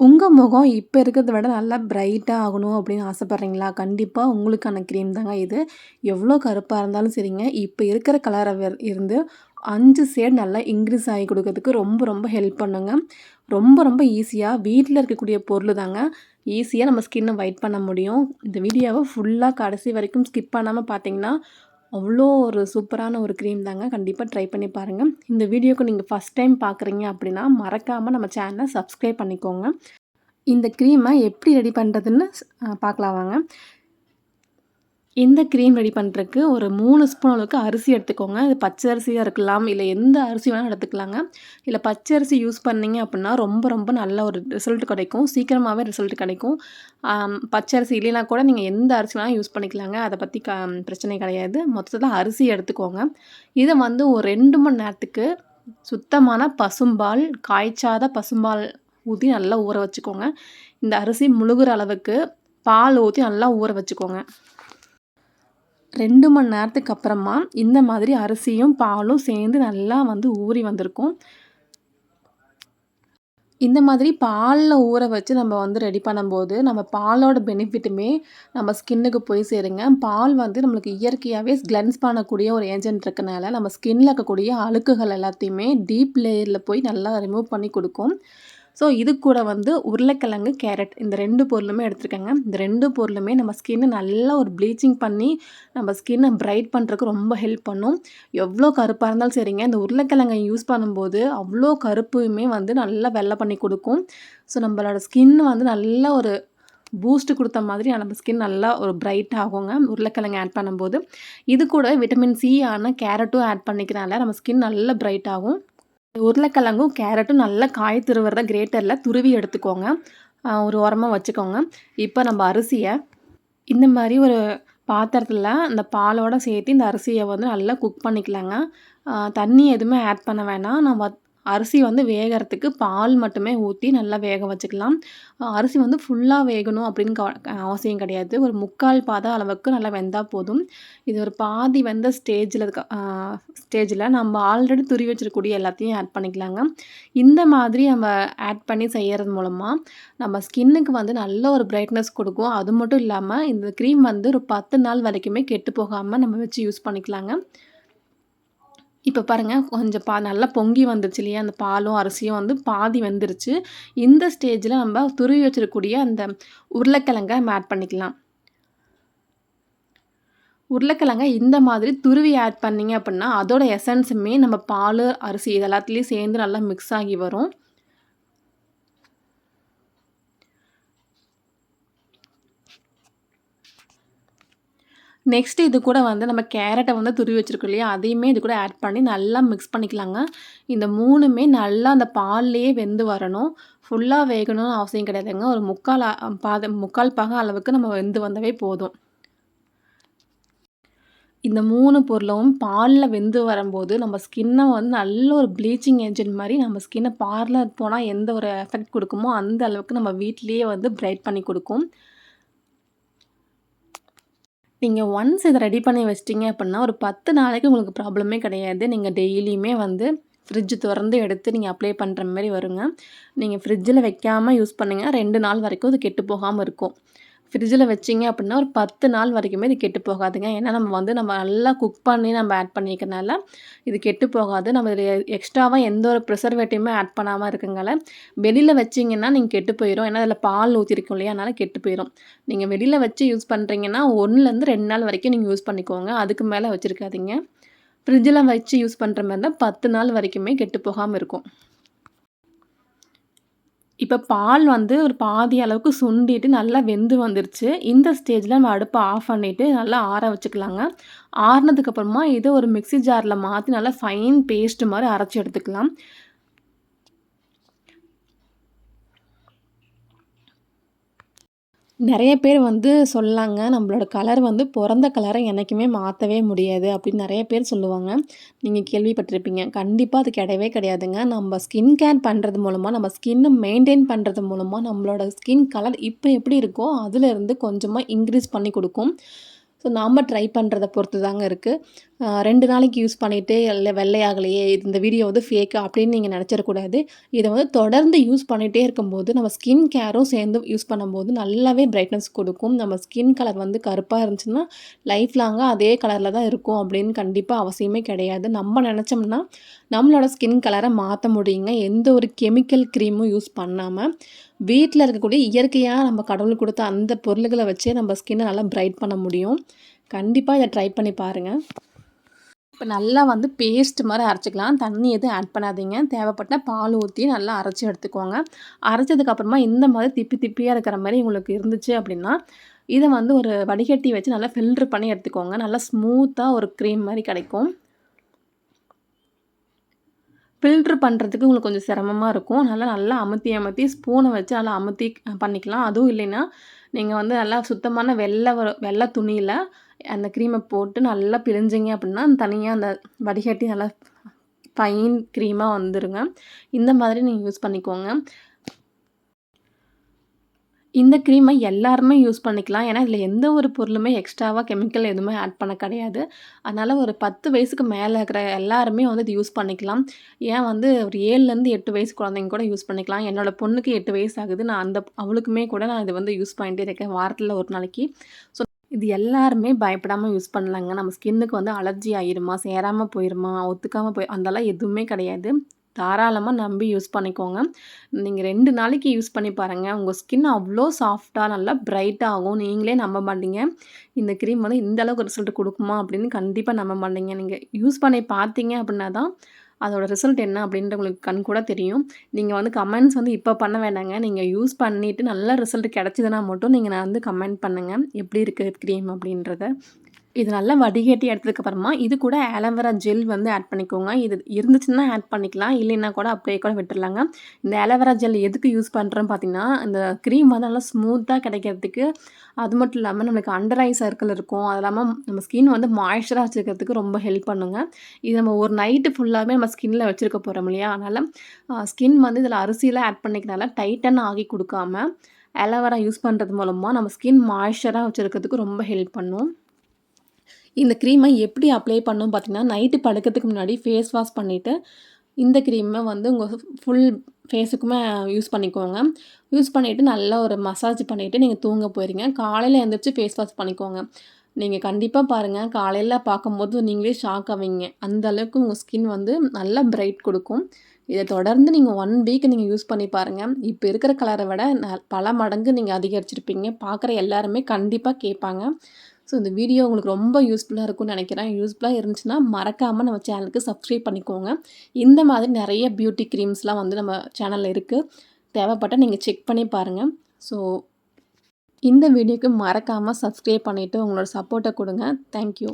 உங்கள் முகம் இப்போ இருக்கிறத விட நல்லா பிரைட்டாக ஆகணும் அப்படின்னு ஆசைப்பட்றீங்களா? கண்டிப்பாக உங்களுக்கான க்ரீம் தாங்க இது. எவ்வளோ கருப்பாக இருந்தாலும் சரிங்க. இப்போ இருக்கிற கலரை இருந்து அஞ்சு ஷேட் நல்லா இன்க்ரீஸ் ஆகி கொடுக்கறதுக்கு ரொம்ப ரொம்ப ஹெல்ப் பண்ணுங்க. ரொம்ப ரொம்ப ஈஸியாக வீட்டில் இருக்கக்கூடிய பொருள் தாங்க. ஈஸியாக நம்ம ஸ்கின்னை ஒயிட் பண்ண முடியும். இந்த வீடியோவை ஃபுல்லாக கடைசி வரைக்கும் ஸ்கிப் பண்ணாமல் பார்த்தீங்கன்னா அவ்வளோ ஒரு சூப்பரான ஒரு க்ரீம் தாங்க. கண்டிப்பாக ட்ரை பண்ணி பாருங்கள் இந்த வீடியோக்கு நீங்கள் ஃபஸ்ட் டைம் பார்க்குறீங்க அப்படின்னா மறக்காமல் நம்ம சேனலை சப்ஸ்கிரைப் பண்ணிக்கோங்க. இந்த க்ரீமை எப்படி ரெடி பண்ணுறதுன்னு பார்க்கலாம் வாங்க. இந்த க்ரீம் ரெடி பண்ணுறதுக்கு ஒரு மூணு ஸ்பூன் அளவுக்கு அரிசி எடுத்துக்கோங்க. இது பச்சை அரிசியாக இருக்கலாம் இல்லை எந்த அரிசி வேணாலும் எடுத்துக்கலாங்க. இல்லை பச்சை அரிசி யூஸ் பண்ணிங்க அப்படின்னா ரொம்ப ரொம்ப நல்ல ஒரு ரிசல்ட் கிடைக்கும். சீக்கிரமாகவே ரிசல்ட் கிடைக்கும். பச்சை அரிசி இல்லைனா கூட நீங்கள் எந்த அரிசி வேணாலும் யூஸ் பண்ணிக்கலாங்க. அதை பற்றி க பிரச்சனை கிடையாது. மொத்தத்தில் அரிசி எடுத்துக்கோங்க. இதை வந்து ஒரு ரெண்டு மணி நேரத்துக்கு சுத்தமான பசும்பால் காய்ச்சாத பசும்பால் ஊற்றி நல்லா ஊற வச்சுக்கோங்க. இந்த அரிசி முழுகிற அளவுக்கு பால் ஊற்றி நல்லா ஊற வச்சுக்கோங்க. ரெண்டு மணி நேரத்துக்கு அப்புறமா இந்த மாதிரி அரிசியும் பாலும் சேர்ந்து நல்லா வந்து ஊறி வந்திருக்கும். இந்த மாதிரி பாலில் ஊற வச்சு நம்ம வந்து ரெடி பண்ணும்போது நம்ம பாலோட பெனிஃபிட்டுமே நம்ம ஸ்கின்னுக்கு போய் சேருங்க. பால் வந்து நம்மளுக்கு இயற்கையாகவே கிளென்ஸ் பண்ணக்கூடிய ஒரு ஏஜென்ட் இருக்கனால நம்ம ஸ்கின்னில் இருக்கக்கூடிய அழுக்குகள் எல்லாத்தையுமே டீப் லேயரில் போய் நல்லா ரிமூவ் பண்ணி கொடுக்கும். ஸோ இது கூட வந்து உருளைக்கிழங்கு கேரட். இந்த ரெண்டு பொருளுமே எடுத்துருக்கேங்க. இந்த ரெண்டு பொருளுமே நம்ம ஸ்கின்னை நல்லா ஒரு ப்ளீச்சிங் பண்ணி நம்ம ஸ்கின்னை பிரைட் பண்ணுறதுக்கு ரொம்ப ஹெல்ப் பண்ணும். எவ்வளோ கருப்பாக இருந்தாலும் சரிங்க. இந்த உருளைக்கிழங்கை யூஸ் பண்ணும்போது அவ்வளோ கருப்புமே வந்து நல்லா வெள்ளை பண்ணி கொடுக்கும். ஸோ நம்மளோட ஸ்கின் வந்து நல்லா ஒரு பூஸ்ட் கொடுத்த மாதிரி நம்ம ஸ்கின் நல்லா ஒரு பிரைட் ஆகுங்க. உருளைக்கிழங்கு ஆட் பண்ணும்போது. இது கூட விட்டமின் சி ஆன கேரட்டும் ஆட் பண்ணிக்கிறனால நம்ம ஸ்கின் நல்லா பிரைட் ஆகும். உருளைக்கிழங்கும் கேரட்டும் நல்லா காய் துருவுறத கிரேட்டரில் துருவி எடுத்துக்கோங்க. ஒரு உரமாக வச்சுக்கோங்க. இப்போ நம்ம அரிசியை இந்த மாதிரி ஒரு பாத்திரத்தில் அந்த பாலோடு சேர்த்து இந்த அரிசியை வந்து நல்லா குக் பண்ணிக்கலாங்க. தண்ணி எதுவுமே ஆட் பண்ண வேணாம். நம்ம அரிசி வந்து வேகிறதுக்கு பால் மட்டுமே ஊற்றி நல்லா வேக வச்சுக்கலாம். அரிசி வந்து ஃபுல்லாக வேகணும் அப்படின்னு அவசியம் கிடையாது. ஒரு முக்கால் பாத அளவுக்கு நல்லா வெந்தால் போதும். இது ஒரு பாதி வெந்த ஸ்டேஜில் ஸ்டேஜில் நம்ம ஆல்ரெடி துரி வச்சிருக்கக்கூடிய எல்லாத்தையும் ஆட் பண்ணிக்கலாங்க. இந்த மாதிரி நம்ம ஆட் பண்ணி செய்கிறது மூலமாக நம்ம ஸ்கின்னுக்கு வந்து நல்ல ஒரு பிரைட்னஸ் கொடுக்கும். அது மட்டும் இல்லாமல் இந்த க்ரீம் வந்து ஒரு பத்து நாள் வரைக்குமே கெட்டு போகாமல் நம்ம வச்சு யூஸ் பண்ணிக்கலாங்க. இப்போ பாருங்கள் கொஞ்சம் பா நல்லா பொங்கி வந்துருச்சு இல்லையா? அந்த பாலும் அரிசியும் வந்து பாதி வந்துருச்சு. இந்த ஸ்டேஜில் நம்ம துருவி வச்சிருக்கக்கூடிய அந்த உருளைக்கிழங்க ஆட் பண்ணிக்கலாம். உருளைக்கிழங்க இந்த மாதிரி துருவி ஆட் பண்ணிங்க அப்படின்னா அதோட எசன்ஸுமே நம்ம பால் அரிசி இது எல்லாத்துலேயும் சேர்ந்து நல்லா மிக்ஸ் ஆகி வரும். நெக்ஸ்ட்டு இது கூட வந்து நம்ம கேரட்டை வந்து துருவி வச்சுருக்கோம் இல்லையா? அதையுமே இது கூட ஆட் பண்ணி நல்லா மிக்ஸ் பண்ணிக்கலாங்க. இந்த மூணுமே நல்லா அந்த பால்லையே வெந்து வரணும். ஃபுல்லாக வேகணும்னு அவசியம் கிடையாதுங்க. ஒரு முக்கால் பாத முக்கால் பாக அளவுக்கு நம்ம வெந்து வந்தவே போதும். இந்த மூணு பொருளும் பாலில் வெந்து வரும்போது நம்ம ஸ்கின்னை வந்து நல்ல ஒரு ப்ளீச்சிங் ஏஜென்ட் மாதிரி நம்ம ஸ்கின்னை பார்லர் போனால் எந்த ஒரு எஃபெக்ட் கொடுக்குமோ அந்த அளவுக்கு நம்ம வீட்லேயே வந்து பிரைட் பண்ணி கொடுக்கும். நீங்கள் ஒன்ஸ் இதை ரெடி பண்ணி வச்சிட்டிங்க அப்படின்னா ஒரு பத்து நாளைக்கு உங்களுக்கு ப்ராப்ளமே கிடையாது. நீங்கள் டெய்லியுமே வந்து ஃப்ரிட்ஜ் திறந்து எடுத்து நீங்கள் அப்ளை பண்ணுற மாதிரி வருங்க. நீங்கள் ஃப்ரிட்ஜில் வைக்காமல் யூஸ் பண்ணுங்கள் ரெண்டு நாள் வரைக்கும் அது கெட்டு போகாமல் இருக்கும். ஃப்ரிட்ஜில் வச்சிங்க அப்படின்னா ஒரு பத்து நாள் வரைக்குமே இது கெட்டு போகாதுங்க. ஏன்னா நம்ம வந்து நம்ம நல்லா குக் பண்ணி நம்ம ஆட் பண்ணிக்கிறனால இது கெட்டு போகாது. நம்ம இதில் எக்ஸ்ட்ராவாக எந்த ஒரு ப்ரிசர்வேட்டிவுமே ஆட் பண்ணாமல் இருக்குங்கள வெளியில் வச்சிங்கன்னா நீங்கள் கெட்டு போயிடும் ஏன்னா அதில் பால் ஊற்றிருக்கும் இல்லையா? அதனால் கெட்டு போயிடும் நீங்கள் வெளியில் வச்சு யூஸ் பண்ணுறீங்கன்னா ஒன்றுலேருந்து ரெண்டு நாள் வரைக்கும் நீங்கள் யூஸ் பண்ணிக்கோங்க. அதுக்கு மேலே வச்சுருக்காதீங்க. ஃப்ரிட்ஜில் வச்சு யூஸ் பண்ணுற மாதிரி இருந்தால் பத்து நாள் வரைக்குமே கெட்டு போகாமல் இருக்கும். இப்போ பால் வந்து ஒரு பாதி அளவுக்கு சுண்டிட்டு நல்லா வெந்து வந்துருச்சு. இந்த ஸ்டேஜில் நம்ம அடுப்பை ஆஃப் பண்ணிவிட்டு நல்லா ஆற வச்சுக்கலாங்க. ஆறினதுக்கப்புறமா இதை ஒரு மிக்சி ஜாரில் மாற்றி நல்லா ஃபைன் பேஸ்ட்டு மாதிரி அரைச்சி எடுத்துக்கலாம். நிறைய பேர் வந்து சொல்லாங்க. நம்மளோட கலர் வந்து பிறந்த கலரை என்றைக்குமே மாற்றவே முடியாது அப்படின்னு நிறைய பேர் சொல்லுவாங்க. நீங்கள் கேள்விப்பட்டிருப்பீங்க. கண்டிப்பாக அது கிடையவே கிடையாதுங்க. நம்ம ஸ்கின் கேர் பண்ணுறது மூலமாக நம்ம ஸ்கின்னை மெயின்டைன் பண்ணுறது மூலமாக நம்மளோட ஸ்கின் கலர் இப்போ எப்படி இருக்கோ அதிலிருந்து கொஞ்சமாக இன்க்ரீஸ் பண்ணி கொடுக்கும். ஸோ நாம் ட்ரை பண்ணுறத பொறுத்து தாங்க இருக்குது ரெண்டு நாளைக்கு யூஸ் பண்ணிவிட்டு இல்லை வெள்ளையாகலையே இந்த வீடியோ வந்து ஃபேக்கு அப்படின்னு நீங்கள் நினச்சிடக்கூடாது. இதை வந்து தொடர்ந்து யூஸ் பண்ணிகிட்டே இருக்கும்போது நம்ம ஸ்கின் கேரும் சேர்ந்து யூஸ் பண்ணும்போது நல்லாவே பிரைட்னஸ் கொடுக்கும். நம்ம ஸ்கின் கலர் வந்து கருப்பாக இருந்துச்சுன்னா லைஃப் லாங்காக அதே கலரில் தான் இருக்கும் அப்படின்னு கண்டிப்பாக அவசியமே கிடையாது. நம்ம நினச்சோம்னா நம்மளோட ஸ்கின் கலரை மாற்ற முடியுங்க. எந்த ஒரு கெமிக்கல் க்ரீமும் யூஸ் பண்ணாமல் வீட்டில் இருக்கக்கூடிய இயற்கையாக நம்ம கடவுள் கொடுத்த அந்த பொருள்களை வச்சே நம்ம ஸ்கின்னை நல்லா பிரைட் பண்ண முடியும். கண்டிப்பாக இதை ட்ரை பண்ணி பாருங்கள் இப்போ நல்லா வந்து பேஸ்ட் மாதிரி அரைச்சிக்கலாம். தண்ணி எதுவும் ஆட் பண்ணாதீங்க. தேவைப்பட்ட பால் ஊற்றி நல்லா அரைச்சி எடுத்துக்கோங்க. அரைச்சதுக்கப்புறமா இந்த மாதிரி திப்பி திப்பியாக இருக்கிற மாதிரி உங்களுக்கு இருந்துச்சு அப்படின்னா இதை வந்து ஒரு வடிகட்டி வச்சு நல்லா ஃபில்ட்ரு பண்ணி எடுத்துக்கோங்க. நல்லா ஸ்மூத்தாக ஒரு க்ரீம் மாதிரி கிடைக்கும். ஃபில்ட்ரு பண்ணுறதுக்கு உங்களுக்கு கொஞ்சம் சிரமமாக இருக்கும். நல்லா நல்லா அமுத்தி அமுத்தி ஸ்பூனை வச்சு நல்லா அமுத்தி பண்ணிக்கலாம். அதுவும் இல்லைன்னா நீங்கள் வந்து நல்லா சுத்தமான வெள்ளை வெள்ளை துணியில் அந்த க்ரீமை போட்டு நல்லா பிழிஞ்சிங்க அப்படின்னா தனியாக அந்த வடிகட்டி நல்லா ஃபைன் க்ரீமாக வந்துடுங்க இந்த மாதிரி நீங்கள் யூஸ் பண்ணிக்கோங்க. இந்த க்ரீமை எல்லாருமே யூஸ் பண்ணிக்கலாம். ஏன்னா இதில் எந்த ஒரு பொருளுமே எக்ஸ்ட்ராவாக கெமிக்கல் எதுவுமே ஆட் பண்ண கிடையாது. அதனால் ஒரு பத்து வயசுக்கு மேலே இருக்கிற எல்லாருமே வந்து இது யூஸ் பண்ணிக்கலாம். ஏன் வந்து ஒரு ஏழுலேருந்து எட்டு வயசு குழந்தைங்க கூட யூஸ் பண்ணிக்கலாம். என்னோடய பொண்ணுக்கு எட்டு வயசு ஆகுது. நான் அந்த அவளுக்குமே கூட நான் இதை வந்து யூஸ் பண்ணிட்டே இருக்கேன். வாரத்தில் ஒரு நாளைக்கு. ஸோ இது எல்லாருமே பயப்படாமல் யூஸ் பண்ணலாங்க. நம்ம ஸ்கின்னுக்கு வந்து அலர்ஜி ஆகிருமா சேராமல் போயிருமா? ஒத்துக்காமல் போய் அதெல்லாம் எதுவுமே கிடையாது. தாராளமாக நம்பி யூஸ் பண்ணிக்கோங்க. நீங்கள் ரெண்டு நாளைக்கு யூஸ் பண்ணி பாருங்கள் உங்கள் ஸ்கின் அவ்வளோ சாஃப்டாக நல்லா பிரைட்டாகும் ஆகும். நீங்களே நம்ப மாட்டீங்க. இந்த க்ரீம் வந்து இந்த அளவுக்கு ரிசல்ட் கொடுக்குமா அப்படின்னு கண்டிப்பாக நம்ப மாட்டீங்க. நீங்கள் யூஸ் பண்ணி பார்த்தீங்க அப்படின்னா தான் அதோட ரிசல்ட் என்ன அப்படின்ற உங்களுக்கு கண் கூட தெரியும். நீங்கள் வந்து கமெண்ட்ஸ் வந்து இப்போ பண்ண வேண்டாங்க. நீங்கள் யூஸ் பண்ணிவிட்டு நல்ல ரிசல்ட் கிடச்சிதுன்னா மட்டும் நீங்கள் நான் வந்து கமெண்ட் பண்ணுங்கள் எப்படி இருக்குது க்ரீம் அப்படின்றத. இது நல்லா வடிகட்டி எடுத்ததுக்கப்புறமா இது கூட ஆலோவேரா ஜெல் வந்து ஆட் பண்ணிக்கோங்க. இது இருந்துச்சுன்னா ஆட் பண்ணிக்கலாம். இல்லைன்னா கூட அப்படியே கூட விட்டுடலாங்க இந்த ஆலோவேரா ஜெல் எதுக்கு யூஸ் பண்ணுறோன்னு பார்த்தீங்கன்னா இந்த க்ரீம் வந்து நல்லா ஸ்மூத்தாக கிடைக்கிறதுக்கு அது மட்டும் இல்லாமல் நம்மளுக்கு அண்டர் ஐ சர்க்கிள் இருக்கும். அது இல்லாமல் நம்ம ஸ்கின் வந்து மாய்ஸ்சராக வச்சுருக்கிறதுக்கு ரொம்ப ஹெல்ப் பண்ணுங்க. இது நம்ம ஒரு நைட்டு ஃபுல்லாகவே நம்ம ஸ்கின்னில் வச்சுருக்க போகிறோம் இல்லையா? அதனால் ஸ்கின் வந்து இதில் அரிசியெலாம் ஆட் பண்ணிக்கிறனால டைட்டன் ஆகி கொடுக்காம ஆலோவேரா யூஸ் பண்ணுறது மூலமாக நம்ம ஸ்கின் மாய்ஸ்சராக வச்சுருக்கிறதுக்கு ரொம்ப ஹெல்ப் பண்ணும். இந்த க்ரீமை எப்படி அப்ளை பண்ணணும் பார்த்தீங்கன்னா நைட்டு படுக்கிறதுக்கு முன்னாடி ஃபேஸ் வாஷ் பண்ணிவிட்டு இந்த க்ரீமை வந்து உங்கள் ஃபுல் ஃபேஸுக்குமே யூஸ் பண்ணிக்கோங்க. யூஸ் பண்ணிவிட்டு நல்லா ஒரு மசாஜ் பண்ணிவிட்டு நீங்கள் தூங்க போயிருங்க. காலையில் எழுந்திரிச்சு ஃபேஸ் வாஷ் பண்ணிக்கோங்க. நீங்கள் கண்டிப்பாக பாருங்கள் காலையில் பார்க்கும்போது நீங்களே ஷாக் ஆவீங்க. அந்த அளவுக்கு உங்கள் ஸ்கின் வந்து நல்லா பிரைட் கொடுக்கும். இதை தொடர்ந்து நீங்கள் ஒன் வீக் நீங்கள் யூஸ் பண்ணி பாருங்கள் இப்போ இருக்கிற கலரை விட பல மடங்கு நீங்கள் அதிகரிச்சிருப்பீங்க. பார்க்குற எல்லாருமே கண்டிப்பாக கேட்பாங்க. ஸோ இந்த வீடியோ உங்களுக்கு ரொம்ப யூஸ்ஃபுல்லாக இருக்கும்னு நினைக்கிறேன். யூஸ்ஃபுல்லாக இருந்துச்சுன்னா மறக்காமல் நம்ம சேனலுக்கு சப்ஸ்கிரைப் பண்ணிக்கோங்க. இந்த மாதிரி நிறைய பியூட்டி க்ரீம்ஸ்லாம் வந்து நம்ம சேனலில் இருக்குது தேவைப்பட்டால் நீங்கள் செக் பண்ணி பாருங்கள் ஸோ இந்த வீடியோக்கு மறக்காமல் சப்ஸ்கிரைப் பண்ணிவிட்டு உங்களோட சப்போர்ட்டை கொடுங்க. தேங்க்யூ